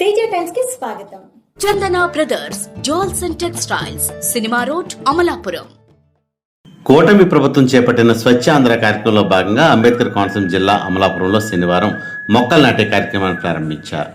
ఫ్రెండ్స్కి స్వాగతం. Chandana brothers jewels and textiles cinema road Amalapuram. కూటమి ప్రభుత్వం చేపట్టిన స్వచ్ఛ ఆంధ్ర కార్యక్రమంలో భాగంగా అంబేద్కర్ కోనసీమ జిల్లా అమలాపురంలో శనివారం మొక్కలు నాటే కార్యక్రమాన్ని ప్రారంభించారు.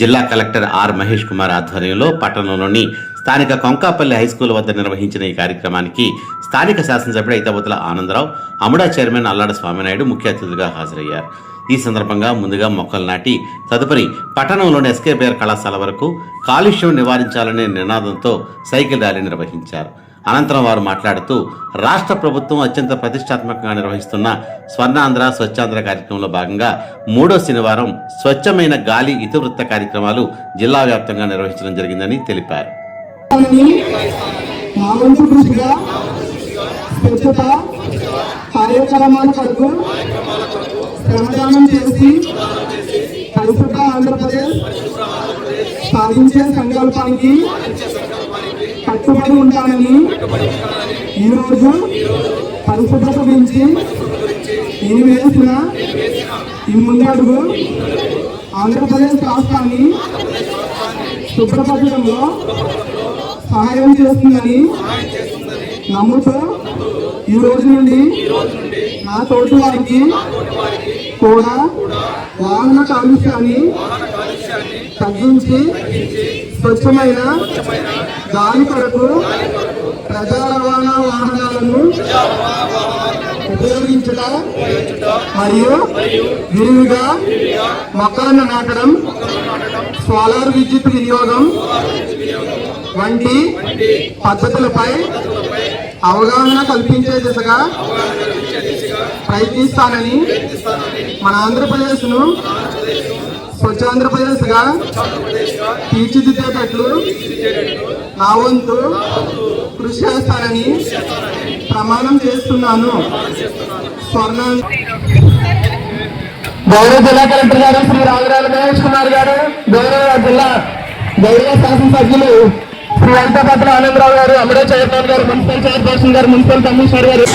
జిల్లా కలెక్టర్ ఆర్ మహేష్ కుమార్ ఆధ్వర్యంలో పట్టణంలోని స్థానిక కొంకాపల్లి హైస్కూల్ వద్ద నిర్వహించిన ఈ కార్యక్రమానికి స్థానిక శాసనసభ్యుడు ఐతబతుల ఆనందరావు అముడా చైర్మన్ అల్లాడ స్వామినాయుడు ముఖ్య అతిథులుగా హాజరయ్యారు. ఈ సందర్భంగా ముందుగా మొక్కలు నాటి తదుపరి పట్టణంలోని ఎస్కేబిఆర్ కళాశాల వరకు కాలుష్యం నివారించాలనే నినాదంతో సైకిల్ ర్యాలీ నిర్వహించారు. అనంతరం వారు మాట్లాడుతూ రాష్ట్ర ప్రభుత్వం అత్యంత ప్రతిష్టాత్మకంగా నిర్వహిస్తున్న స్వర్ణాంధ్ర స్వచ్ఛాంధ్ర కార్యక్రమంలో భాగంగా మూడో శనివారం స్వచ్ఛమైన గాలి ఇతివృత్త కార్యక్రమాలు జిల్లా వ్యాప్తంగా నిర్వహించడం జరిగిందని తెలిపారు. కార్యక్రమాల కొరకు శ్రమదానం చేసి పరిశుభ్ర ఆంధ్రప్రదేశ్ సాధించే సంకల్పానికి కట్టుబడి ఉంటానని ఈరోజు పరిశుభ్రత గురించి నేను వేసిన ఈ ముందడుగు ఆంధ్రప్రదేశ్ రాష్ట్రాన్ని శుభ్రపరచడంలో సహాయం చేస్తుందని నమ్ముతూ ఈ రోజు నుండి నా తోటి వారికి కూడా వాహన కాలుష్యాన్ని తగ్గించి స్వచ్ఛమైన గాలి కొరకు ప్రజా రవాణా వాహనాలను ఉపయోగించట మరియు విరివిగా మొక్కలను నాటడం సోలార్ విద్యుత్ వినియోగం వంటి పద్ధతులపై అవగాహన కల్పించే దిశగా ప్రయత్నిస్తానని మన ఆంధ్రప్రదేశ్ను స్వచ్ఛ ఆంధ్రప్రదేశ్గా తీర్చిదిద్దేటట్లు నా వంతు కృషి చేస్తానని ప్రమాణం చేస్తున్నాను. స్వర్ణ గౌరవ జిల్లా కలెక్టర్ గారు శ్రీ రాజరాజ మహేష్ కుమార్ గారు గౌరవ జిల్లా గౌరవ శాసనసభ్యులు శ్రీ వెంకటపత్ర ఆనందరావు గారు అమరే చైర్మన్ గారు మున్సిపల్ చైర్పర్సన్ గారు మున్సిపల్ కమిషనర్ గారు.